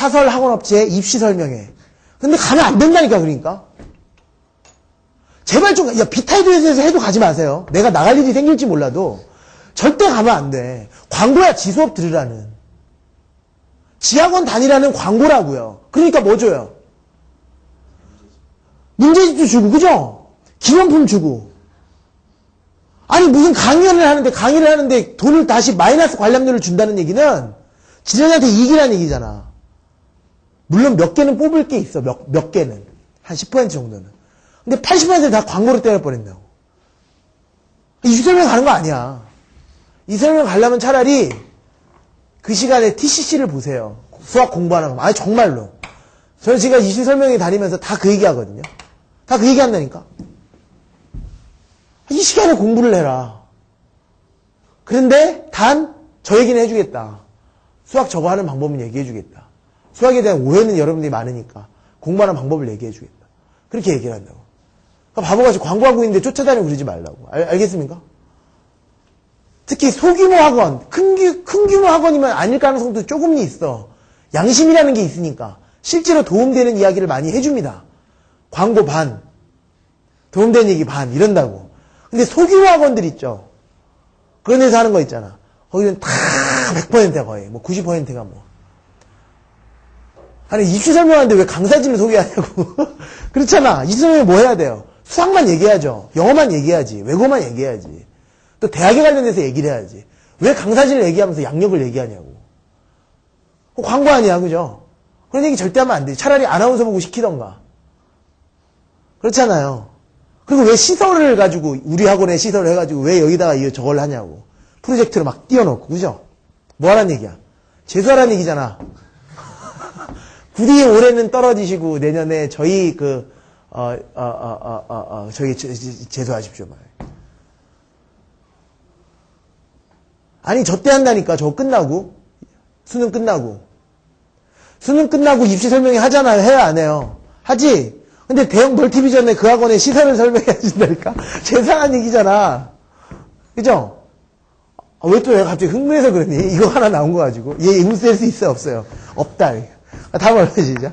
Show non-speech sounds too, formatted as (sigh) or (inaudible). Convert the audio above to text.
사설 학원 업체 입시 설명회. 근데 가면 안 된다니까, 그러니까. 제발 좀, 야, 비타이드에서 해도 가지 마세요. 내가 나갈 일이 생길지 몰라도. 절대 가면 안 돼. 광고야, 지수업 들으라는. 지학원 다니라는 광고라고요. 그러니까 뭐 줘요? 문제집도 주고, 그죠? 기원품 주고. 아니, 무슨 강연을 하는데, 강의를 하는데 돈을 다시 마이너스 관람료를 준다는 얘기는 지네한테 이기라는 얘기잖아. 물론 몇 개는 뽑을 게 있어. 몇, 몇 개는. 한 10% 정도는. 근데 80%다 광고로 때려 버린다고. 이 설명 가는 거 아니야. 이 설명 가려면 차라리 그 시간에 TCC를 보세요. 수학 공부하는 거. 아니, 정말로. 저는 지금 이시 설명회 다니면서 다 그 얘기 하거든요. 다 그 얘기 한다니까. 이 시간에 공부를 해라. 그런데 단, 저 얘기는 해주겠다. 수학 저거 하는 방법은 얘기해주겠다. 수학에 대한 오해는 여러분들이 많으니까 공부하는 방법을 얘기해 주겠다. 그렇게 얘기를 한다고. 그러니까 바보같이 광고하고 있는데 쫓아다니고 그러지 말라고. 알, 알겠습니까? 특히 소규모 학원, 큰, 규, 큰 규모 학원이면 아닐 가능성도 조금 있어. 양심이라는 게 있으니까. 실제로 도움되는 이야기를 많이 해줍니다. 광고 반, 도움되는 얘기 반, 이런다고. 근데 소규모 학원들 있죠. 그런 데서 하는 거 있잖아. 거기는 다 100%야 거의. 뭐 90%가 뭐. 아니 입시 설명하는데 왜 강사진을 소개하냐고. (laughs) 그렇잖아. 입시 설명에 뭐 해야 돼요? 수학만 얘기하죠. 영어만 얘기하지. 외국어만 얘기해야지. 또 대학에 관련돼서 얘기를 해야지. 왜 강사진을 얘기하면서 양력을 얘기하냐고. 그거 광고 아니야, 그죠? 그런 얘기 절대 하면 안 돼. 차라리 아나운서 보고 시키던가. 그렇잖아요. 그리고 왜 시설을 가지고, 우리 학원에 시설을 해가지고 왜 여기다가 이 저걸 하냐고. 프로젝트를 막 띄워놓고, 그죠? 뭐 하란 얘기야? 재수하라는 얘기잖아. 부디 올해는 떨어지시고 내년에 저희 그, 어, 어, 어, 어, 어, 어, 재수하십시오. 말. 아니, 저 때 한다니까. 저 끝나고. 수능 끝나고. 수능 끝나고 입시 설명회 하잖아요. 해요, 안 해요? 하지? 근데 대형 멀티비 전에 그 학원에 시설을 설명해 준다니까? 재상한 (laughs) 얘기잖아. 그죠? 아, 왜또 내가 갑자기 흥분해서 그러니? 이거 하나 나온 거 가지고. 얘 인물 셀수 있어요, 없어요? 없다. 다음 얼마 시죠